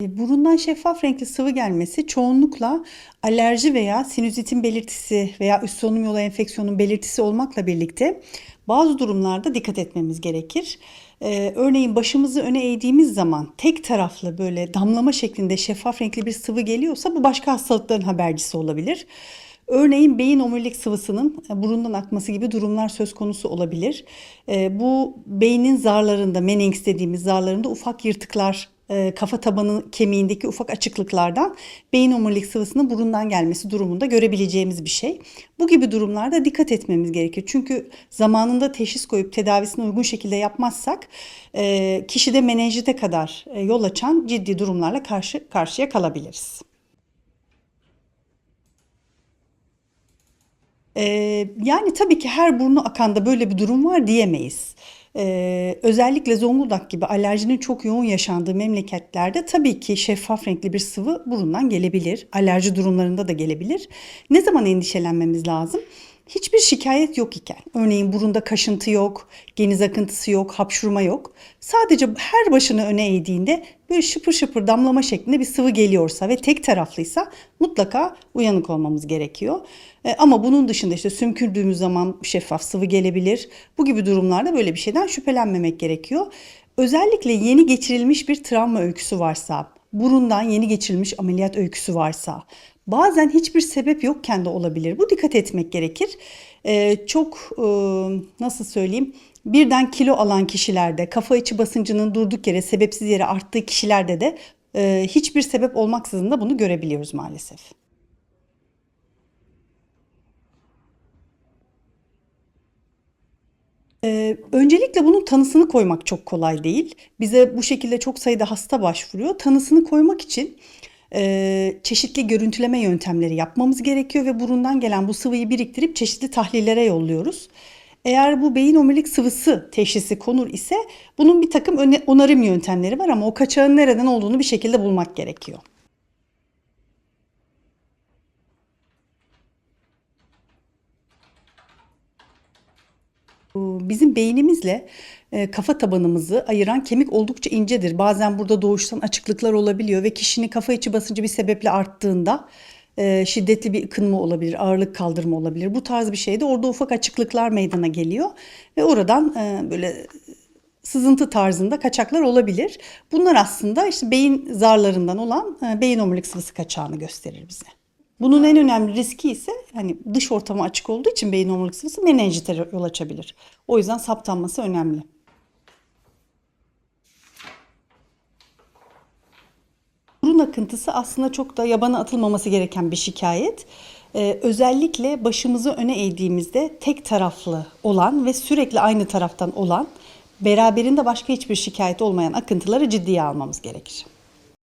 E, Burundan şeffaf renkli sıvı gelmesi çoğunlukla alerji veya sinüzitin belirtisi veya üst solunum yolu enfeksiyonun belirtisi olmakla birlikte bazı durumlarda dikkat etmemiz gerekir. Ee, örneğin başımızı öne eğdiğimiz zaman tek taraflı böyle damlama şeklinde şeffaf renkli bir sıvı geliyorsa bu başka hastalıkların habercisi olabilir. Örneğin beyin omurilik sıvısının e, burundan akması gibi durumlar söz konusu olabilir. E, Bu beynin zarlarında, menengiks dediğimiz zarlarında ufak yırtıklar, e, kafa tabanı kemiğindeki ufak açıklıklardan beyin omurilik sıvısının burundan gelmesi durumunda görebileceğimiz bir şey. Bu gibi durumlarda dikkat etmemiz gerekir. Çünkü zamanında teşhis koyup tedavisini uygun şekilde yapmazsak e, kişide menenjite kadar e, yol açan ciddi durumlarla karşı karşıya kalabiliriz. Ee, yani tabii ki her burnu akanda böyle bir durum var diyemeyiz. Ee, özellikle Zonguldak gibi alerjinin çok yoğun yaşandığı memleketlerde tabii ki şeffaf renkli bir sıvı burundan gelebilir. Alerji durumlarında da gelebilir. Ne zaman endişelenmemiz lazım? Hiçbir şikayet yok iken, örneğin burunda kaşıntı yok, geniz akıntısı yok, hapşurma yok. Sadece her başını öne eğdiğinde böyle şıpır şıpır damlama şeklinde bir sıvı geliyorsa ve tek taraflıysa mutlaka uyanık olmamız gerekiyor. E, ama bunun dışında işte sümkürdüğümüz zaman şeffaf sıvı gelebilir. Bu gibi durumlarda böyle bir şeyden şüphelenmemek gerekiyor. Özellikle yeni geçirilmiş bir travma öyküsü varsa, burundan yeni geçirilmiş ameliyat öyküsü varsa, bazen hiçbir sebep yokken de olabilir. Bu dikkat etmek gerekir. Ee, çok e, nasıl söyleyeyim birden kilo alan kişilerde kafa içi basıncının durduk yere sebepsiz yere arttığı kişilerde de e, hiçbir sebep olmaksızın da bunu görebiliyoruz maalesef. Ee, öncelikle bunun tanısını koymak çok kolay değil. Bize bu şekilde çok sayıda hasta başvuruyor. Tanısını koymak için e, çeşitli görüntüleme yöntemleri yapmamız gerekiyor ve burundan gelen bu sıvıyı biriktirip çeşitli tahlillere yolluyoruz. Eğer bu beyin omurilik sıvısı teşhisi konur ise bunun bir takım onarım yöntemleri var ama o kaçağın nereden olduğunu bir şekilde bulmak gerekiyor. Bizim beynimizle e, kafa tabanımızı ayıran kemik oldukça incedir. Bazen burada doğuştan açıklıklar olabiliyor ve kişinin kafa içi basıncı bir sebeple arttığında e, şiddetli bir ıkınma olabilir, ağırlık kaldırma olabilir. Bu tarz bir şeyde orada ufak açıklıklar meydana geliyor ve oradan e, böyle sızıntı tarzında kaçaklar olabilir. Bunlar aslında işte beyin zarlarından olan e, beyin omurilik sıvısı kaçağını gösterir bize. Bunun en önemli riski ise hani dış ortama açık olduğu için beyin omurilik sıvısı menenjite yol açabilir. O yüzden saptanması önemli. Burun akıntısı aslında çok da yabana atılmaması gereken bir şikayet. Ee, özellikle başımızı öne eğdiğimizde tek taraflı olan ve sürekli aynı taraftan olan, beraberinde başka hiçbir şikayet olmayan akıntıları ciddiye almamız gerekir.